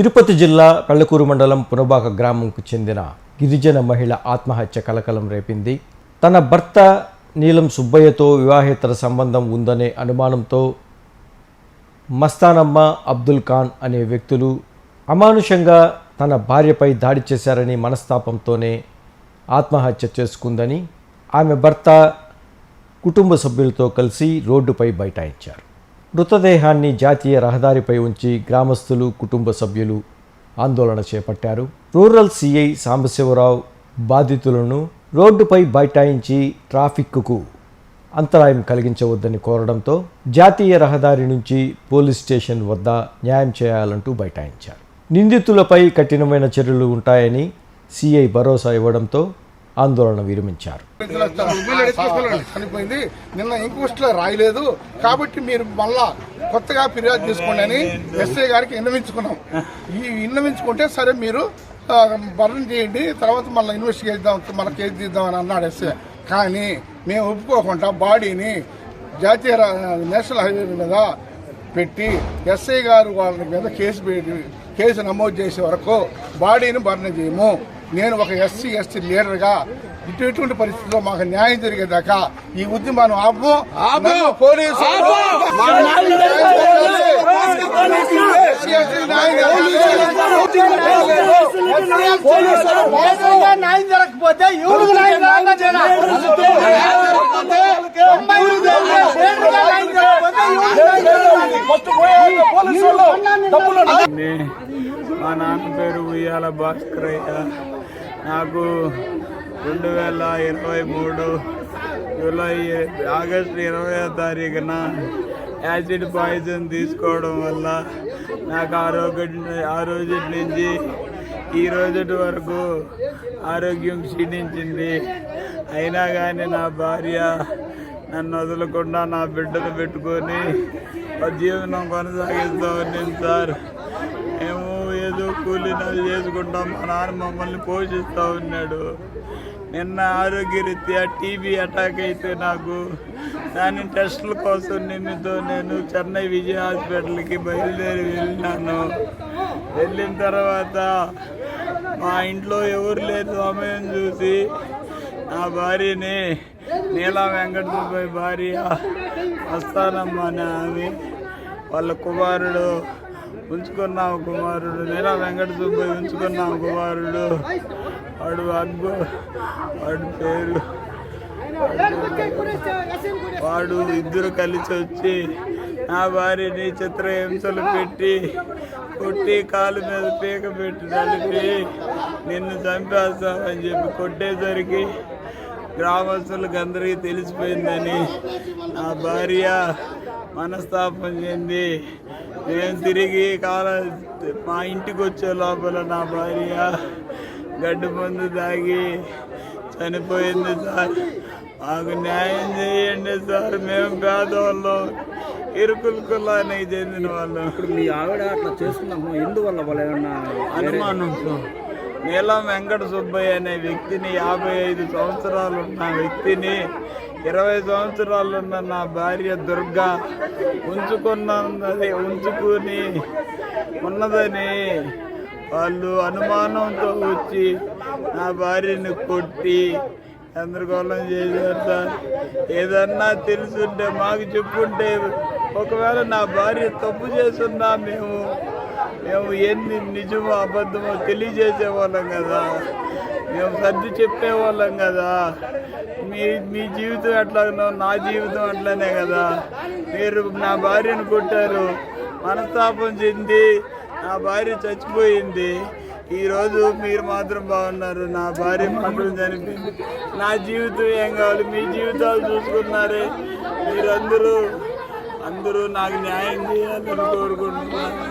తిరుపతి జిల్లా కళ్ళకూరు మండలం పునబాక గ్రామంకు చెందిన గిరిజన మహిళ ఆత్మహత్య కలకలం రేపింది. తన భర్త నీలం సుబ్బయ్యతో వివాహేతర సంబంధం ఉందనే అనుమానంతో మస్తానమ్మ అబ్దుల్ ఖాన్ అనే వ్యక్తులు అమానుషంగా తన భార్యపై దాడి చేశారని మనస్తాపంతోనే ఆత్మహత్య చేసుకుందని ఆమె భర్త కుటుంబ సభ్యులతో కలిసి రోడ్డుపై బైఠాయించారు. మృతదేహాన్ని జాతీయ రహదారిపై ఉంచి గ్రామస్తులు కుటుంబ సభ్యులు ఆందోళన చేపట్టారు. రూరల్ సిఐ సాంబశివరావు బాధితులను రోడ్డుపై బైఠాయించి ట్రాఫిక్కు అంతరాయం కలిగించవద్దని కోరడంతో జాతీయ రహదారి నుంచి పోలీస్ స్టేషన్ వద్ద న్యాయం చేయాలంటూ బైఠాయించారు. నిందితులపై కఠినమైన చర్యలు ఉంటాయని సిఐ భరోసా ఇవ్వడంతో ఆందోళన విరమించారు. చనిపోయింది. నిన్న ఇంక్వెస్ట్లో రాయలేదు. కాబట్టి మీరు మళ్ళా కొత్తగా ఫిర్యాదు తీసుకోండి అని ఎస్ఐ గారికి విన్నవించుకున్నాం. ఈ విన్నవించుకుంటే సరే మీరు ఆ, భరణం చేయండి తర్వాత మళ్ళీ ఇన్వెస్టిగేట్ చేద్దాం మళ్ళీ కేసు తీద్దాం అని అన్నాడు ఎస్ఐ. కానీ మేము ఒప్పుకోకుండా బాడీని జాతీయ నేషనల్ హైవే మీద పెట్టి ఎస్ఐ గారు వాళ్ళ మీద కేసు పెట్టి కేసు నమోదు చేసే వరకు బాడీని భరణ చేయము నేను ఒక ఎస్సీ ఎస్టీ లీడర్గా ఇటు ఇటువంటి పరిస్థితుల్లో మాకు న్యాయం జరిగేదాకా ఈ ఉద్యమాన్ని ఆపు నన్ను పోలీసు మా న్యాయం జరగకపోతే ఎవరికి న్యాయం జరగకపోతే మా నాన్న పేరు ఉయ్యాల భాస్కరయ్య. నాకు రెండు వేల ఇరవై మూడు జూలై ఆగస్టు ఇరవై తారీఖున యాసిడ్ పాయిజన్ తీసుకోవడం వల్ల నాకు ఆరోగ్యం ఆ రోజు నుంచి ఈ రోజు వరకు ఆరోగ్యం క్షీణించింది. అయినా కానీ నా భార్య నన్ను వదలకుండా నా బిడ్డను పెట్టుకొని ఆ జీవనం కొనసాగిస్తూ ఉన్నాను సార్ కూలి చేసుకుంటాం. మా నాన్న మమ్మల్ని పోషిస్తూ ఉన్నాడు. నిన్న ఆరోగ్యరీత్యా టీబీ అటాక్ అయితే నాకు దాని టెస్టుల కోసం నిన్నతో నేను చెన్నై విజయ హాస్పిటల్కి బయలుదేరి వెళ్ళినాను. వెళ్ళిన తర్వాత మా ఇంట్లో ఎవరు లేని సమయం చూసి నా భార్యని నీలా వెంకట భార్య వస్తానమ్మా అని ఆమె వాళ్ళ కుమారుడు ఉంచుకున్నాము కుమారుడు. నీలా వెంకట సుబ్బయ్య ఉంచుకున్నాము కుమారుడు. వాడు అగ్గు వాడు పేరు వాడు ఇద్దరు కలిసి వచ్చి నా భార్యని చిత్రహింసలు పెట్టి కొట్టి కాలు మీద పీక పెట్టి నలిపి నిన్ను చంపేస్తామని చెప్పి కొట్టేసరికి గ్రామస్తులకు అందరికీ తెలిసిపోయిందని నా భార్య మనస్తాపం చెంది నేను తిరిగి కాల మా ఇంటికి వచ్చే లోపల నా భార్య గడ్డి మందు తాగి చనిపోయింది సార్. మాకు న్యాయం చేయండి సార్ మేము పేదవాళ్ళం ఇరుకులు కులానికి చెందిన వాళ్ళం. ఇప్పుడు మీ ఆవిడ అట్లా చేసుకున్నాము ఎందువల్ల వాళ్ళు ఏమన్నా అనుమానంతో నీలం వెంకట సుబ్బయ్య అనే వ్యక్తిని యాభై ఐదు సంవత్సరాలు ఉన్న వ్యక్తిని ఇరవై సంవత్సరాలు ఉన్న నా భార్య దుర్గా ఉంచుకున్నది ఉంచుకుని ఉన్నదని వాళ్ళు అనుమానంతో వచ్చి నా భార్యని కొట్టి గందరగోళం చేశారు సార్. ఏదన్నా తెలుసుంటే మాకు చెప్పుంటే ఒకవేళ నా భార్య తప్పు చేస్తున్నా మేము మేము ఎన్ని నిజమో అబద్ధమో తెలియజేసే వాళ్ళం కదా. మేము సర్ది చెప్పేవాళ్ళం కదా. మీ మీ జీవితం ఎట్లాగనో నా జీవితం అట్లనే కదా. మీరు నా భార్యను కొట్టారు. మనస్తాపం చెంది నా భార్య చచ్చిపోయింది. ఈరోజు మీరు మాత్రం బాగున్నారు. నా భార్య మాత్రం చనిపోయింది. నా జీవితం ఏం కావాలి? మీ జీవితాలు చూసుకున్నారే. మీరందరూ అందరూ నాకు న్యాయం చేయాలని కోరుకుంటున్నాను